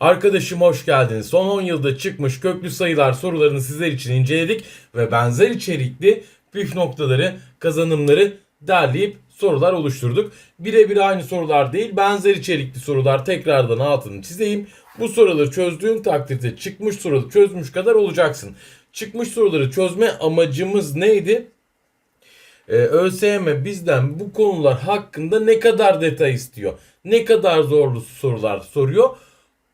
Arkadaşım hoş geldiniz. Son 10 yılda çıkmış köklü sayılar sorularını sizler için inceledik ve benzer içerikli püf noktaları, kazanımları derleyip sorular oluşturduk. Birebir aynı sorular değil, benzer içerikli sorular tekrardan altını çizeyim. Bu soruları çözdüğün takdirde çıkmış soruları çözmüş kadar olacaksın. Çıkmış soruları çözme amacımız neydi? Ee, ÖSYM bizden bu konular hakkında ne kadar detay istiyor? Ne kadar zorlu sorular soruyor?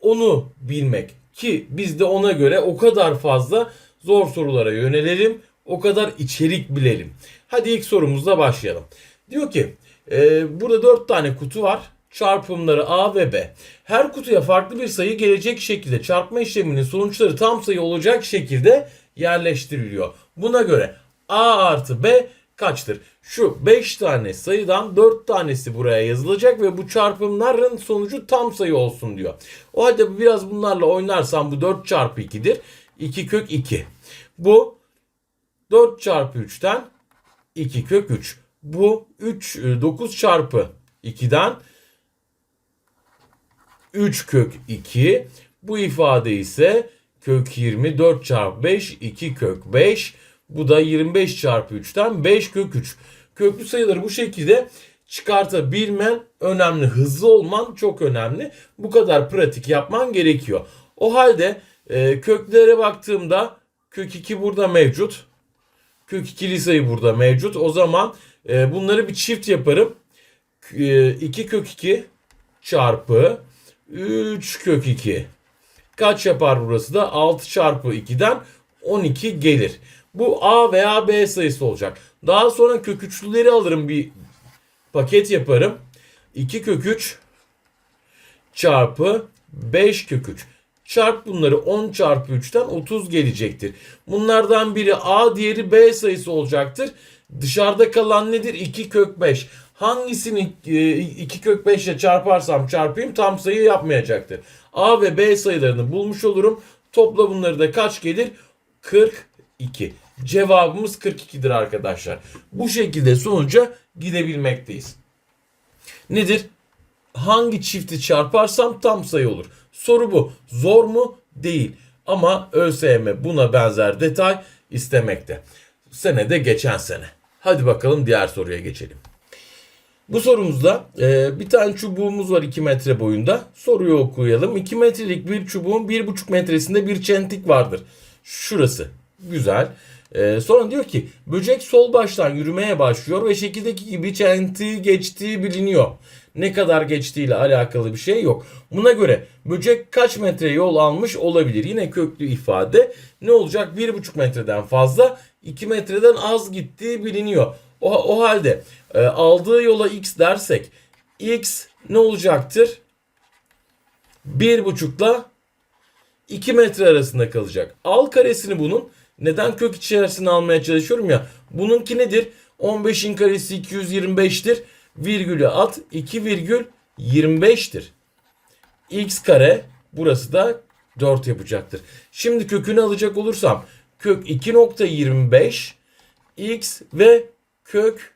Onu bilmek ki biz de ona göre o kadar fazla zor sorulara yönelelim, o kadar içerik bilelim. Hadi ilk sorumuzla başlayalım. Diyor ki e, burada 4 tane kutu var. Çarpımları A ve B. Her kutuya farklı bir sayı gelecek şekilde çarpma işleminin sonuçları tam sayı olacak şekilde yerleştiriliyor. Buna göre A artı B kaçtır? Şu 5 tane sayıdan 4 tanesi buraya yazılacak ve bu çarpımların sonucu tam sayı olsun diyor. O halde biraz bunlarla oynarsam bu 4 çarpı 2'dir. 2 kök 2. Bu 4 çarpı 3'ten 2 kök 3. Bu 3 9 çarpı 2'den 3 kök 2. Bu ifade ise kök 24 çarpı 5 2 kök 5. Bu da 25 çarpı 3'ten 5 kök 3. Köklü sayıları bu şekilde çıkartabilmen önemli. Hızlı olman çok önemli. Bu kadar pratik yapman gerekiyor. O halde e, köklere baktığımda kök 2 burada mevcut. Kök 2'li sayı burada mevcut. O zaman e, bunları bir çift yaparım. E, 2 kök 2 çarpı 3 kök 2. Kaç yapar burası da? 6 çarpı 2'den 12 gelir. Bu A veya B sayısı olacak. Daha sonra kök üçlüleri alırım bir paket yaparım. 2 kök 3 çarpı 5 kök 3. Çarp bunları 10 çarpı 3'ten 30 gelecektir. Bunlardan biri A diğeri B sayısı olacaktır. Dışarıda kalan nedir? 2 kök 5. Hangisini 2 kök 5 ile çarparsam çarpayım tam sayı yapmayacaktır. A ve B sayılarını bulmuş olurum. Topla bunları da kaç gelir? 42. Cevabımız 42'dir arkadaşlar. Bu şekilde sonuca gidebilmekteyiz. Nedir? Hangi çifti çarparsam tam sayı olur. Soru bu. Zor mu? Değil. Ama ÖSYM buna benzer detay istemekte. Senede geçen sene. Hadi bakalım diğer soruya geçelim. Bu sorumuzda e, bir tane çubuğumuz var 2 metre boyunda. Soruyu okuyalım. 2 metrelik bir çubuğun 1,5 metresinde bir çentik vardır. Şurası. Güzel. E, sonra diyor ki böcek sol baştan yürümeye başlıyor ve şekildeki gibi çentiği geçtiği biliniyor. Ne kadar geçtiğiyle alakalı bir şey yok. Buna göre böcek kaç metre yol almış olabilir? Yine köklü ifade. Ne olacak? 1,5 metreden fazla 2 metreden az gittiği biliniyor. O, o halde e, aldığı yola x dersek x ne olacaktır? 1,5'la 2 metre arasında kalacak. Al karesini bunun. Neden kök içerisine almaya çalışıyorum ya? Bununki nedir? 15'in karesi 225'tir. Virgülü at 2 virgül 25'tir. x kare burası da 4 yapacaktır. Şimdi kökünü alacak olursam kök 2.25 x ve kök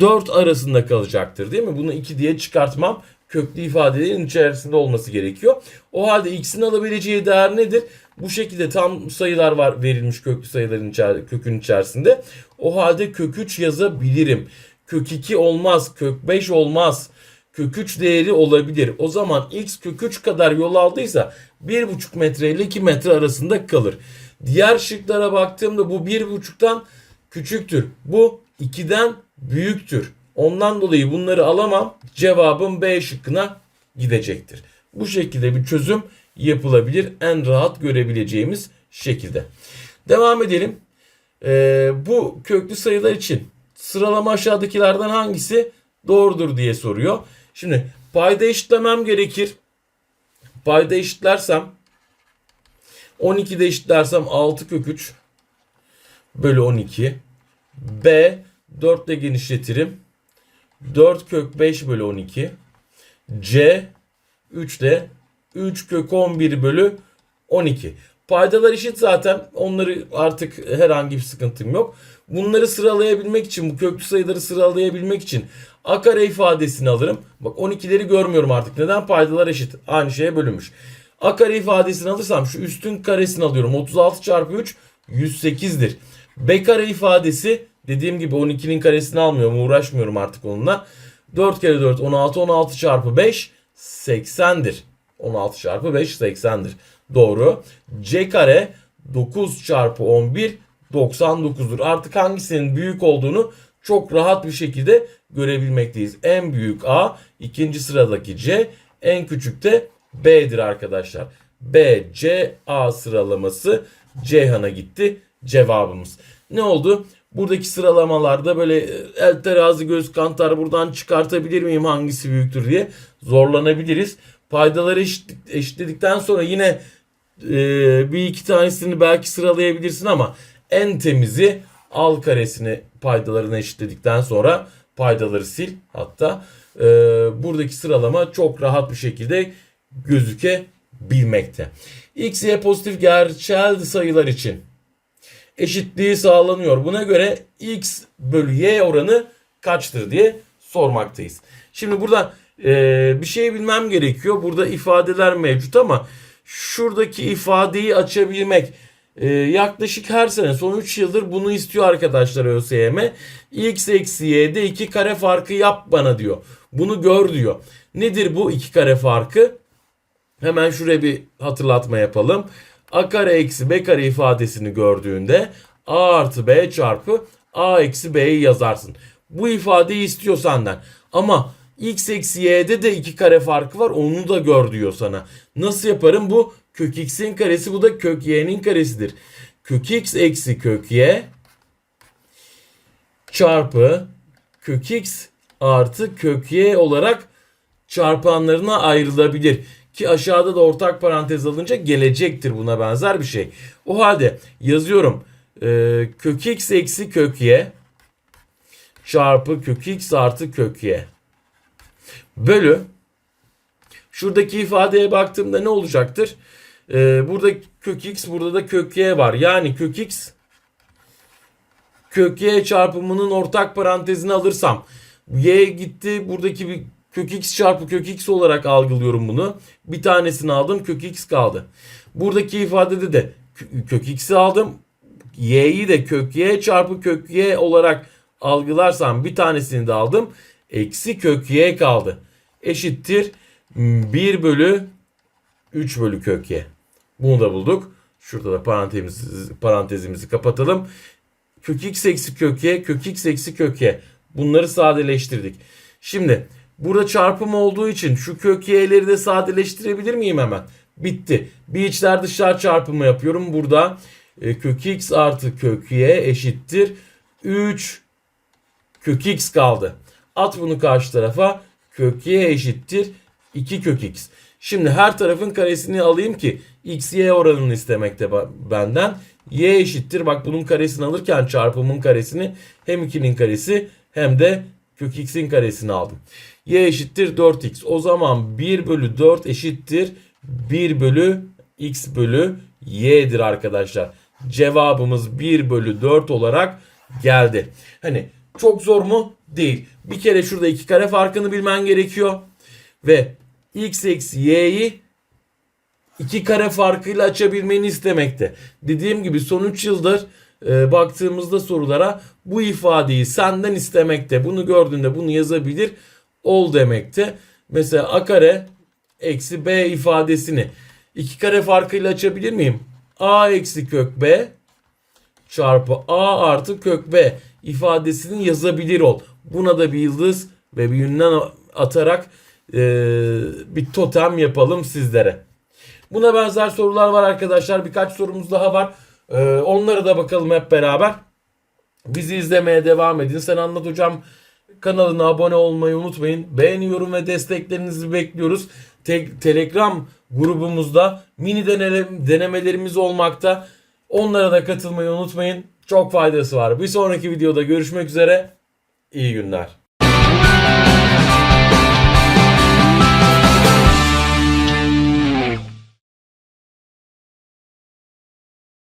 4 arasında kalacaktır değil mi? Bunu 2 diye çıkartmam köklü ifadelerin içerisinde olması gerekiyor. O halde x'in alabileceği değer nedir? Bu şekilde tam sayılar var verilmiş köklü sayıların içer kökün içerisinde. O halde kök 3 yazabilirim. Kök 2 olmaz, kök 5 olmaz. Kök 3 değeri olabilir. O zaman x kök 3 kadar yol aldıysa 1,5 metre ile 2 metre arasında kalır. Diğer şıklara baktığımda bu 1,5'tan küçüktür. Bu 2'den büyüktür. Ondan dolayı bunları alamam. Cevabım B şıkkına gidecektir. Bu şekilde bir çözüm yapılabilir. En rahat görebileceğimiz şekilde. Devam edelim. Ee, bu köklü sayılar için sıralama aşağıdakilerden hangisi doğrudur diye soruyor. Şimdi payda eşitlemem gerekir. Payda eşitlersem 12'de eşitlersem 6 kök 3 bölü 12. B 4 ile genişletirim. 4 kök 5 bölü 12. C 3 ile 3 kök 11 bölü 12. Paydalar eşit zaten. Onları artık herhangi bir sıkıntım yok. Bunları sıralayabilmek için, bu köklü sayıları sıralayabilmek için a kare ifadesini alırım. Bak 12'leri görmüyorum artık. Neden? Paydalar eşit. Aynı şeye bölünmüş. A kare ifadesini alırsam şu üstün karesini alıyorum. 36 çarpı 3 108'dir. B kare ifadesi dediğim gibi 12'nin karesini almıyorum. Uğraşmıyorum artık onunla. 4 kere 4 16 16 çarpı 5 80'dir. 16 çarpı 5 80'dir. Doğru. C kare 9 çarpı 11 99'dur. Artık hangisinin büyük olduğunu çok rahat bir şekilde görebilmekteyiz. En büyük A, ikinci sıradaki C, en küçük de B'dir arkadaşlar. B, C, A sıralaması Ceyhan'a gitti cevabımız. Ne oldu? Buradaki sıralamalarda böyle e, el terazi göz kantar buradan çıkartabilir miyim hangisi büyüktür diye zorlanabiliriz. Paydaları eşit, eşitledikten sonra yine e, bir iki tanesini belki sıralayabilirsin ama en temizi al karesini paydalarını eşitledikten sonra paydaları sil. Hatta e, buradaki sıralama çok rahat bir şekilde gözükebilmekte. X, Y pozitif gerçel sayılar için eşitliği sağlanıyor. Buna göre X bölü Y oranı kaçtır diye sormaktayız. Şimdi burada e, bir şey bilmem gerekiyor. Burada ifadeler mevcut ama şuradaki ifadeyi açabilmek e, yaklaşık her sene son 3 yıldır bunu istiyor arkadaşlar ÖSYM. X eksi y'de 2 kare farkı yap bana diyor. Bunu gör diyor. Nedir bu 2 kare farkı? Hemen şuraya bir hatırlatma yapalım. A kare eksi B kare ifadesini gördüğünde A artı B çarpı A eksi B'yi yazarsın. Bu ifadeyi istiyor senden. Ama x eksi y'de de 2 kare farkı var onu da gör diyor sana. Nasıl yaparım? Bu kök x'in karesi bu da kök y'nin karesidir. Kök x eksi kök y çarpı kök x artı kök y olarak çarpanlarına ayrılabilir. Ki aşağıda da ortak parantez alınca gelecektir buna benzer bir şey. O halde yazıyorum. Ee, kök x eksi kök y çarpı kök x artı kök y bölü şuradaki ifadeye baktığımda ne olacaktır? Ee, burada kök x burada da kök y var. Yani kök x kök y çarpımının ortak parantezini alırsam y gitti buradaki bir kök x çarpı kök x olarak algılıyorum bunu. Bir tanesini aldım kök x kaldı. Buradaki ifadede de kök x'i aldım. y'yi de kök y çarpı kök y olarak algılarsam bir tanesini de aldım. Eksi kök y kaldı. Eşittir 1 bölü 3 bölü kök y. Bunu da bulduk. Şurada da parantezimizi, parantezimizi kapatalım. Kök x eksi kök y, kök x eksi kök y. Bunları sadeleştirdik. Şimdi burada çarpım olduğu için şu kök y'leri de sadeleştirebilir miyim hemen? Bitti. Bir içler dışlar çarpımı yapıyorum. Burada e, kök x artı kök y eşittir 3 kök x kaldı. At bunu karşı tarafa. Kök y eşittir 2 kök x. Şimdi her tarafın karesini alayım ki x y oranını istemekte benden. y eşittir. Bak bunun karesini alırken çarpımın karesini hem 2'nin karesi hem de kök x'in karesini aldım. Y eşittir 4x. O zaman 1 bölü 4 eşittir 1 bölü x bölü y'dir arkadaşlar. Cevabımız 1 bölü 4 olarak geldi. Hani çok zor mu? Değil. Bir kere şurada iki kare farkını bilmen gerekiyor. Ve x eksi y'yi iki kare farkıyla açabilmeni istemekte. Dediğim gibi son 3 yıldır e, baktığımızda sorulara bu ifadeyi senden istemekte. Bunu gördüğünde bunu yazabilir ol demekte. Mesela a kare eksi b ifadesini iki kare farkıyla açabilir miyim? a eksi kök b çarpı a artı kök b ifadesini yazabilir ol. Buna da bir yıldız ve bir ünlem atarak e, bir totem yapalım sizlere. Buna benzer sorular var arkadaşlar. Birkaç sorumuz daha var. E, onlara da bakalım hep beraber. Bizi izlemeye devam edin. Sen anlat hocam kanalına abone olmayı unutmayın. Beğeni, yorum ve desteklerinizi bekliyoruz. Te- Telegram grubumuzda mini denemelerimiz olmakta. Onlara da katılmayı unutmayın. Çok faydası var. Bir sonraki videoda görüşmek üzere. İyi günler.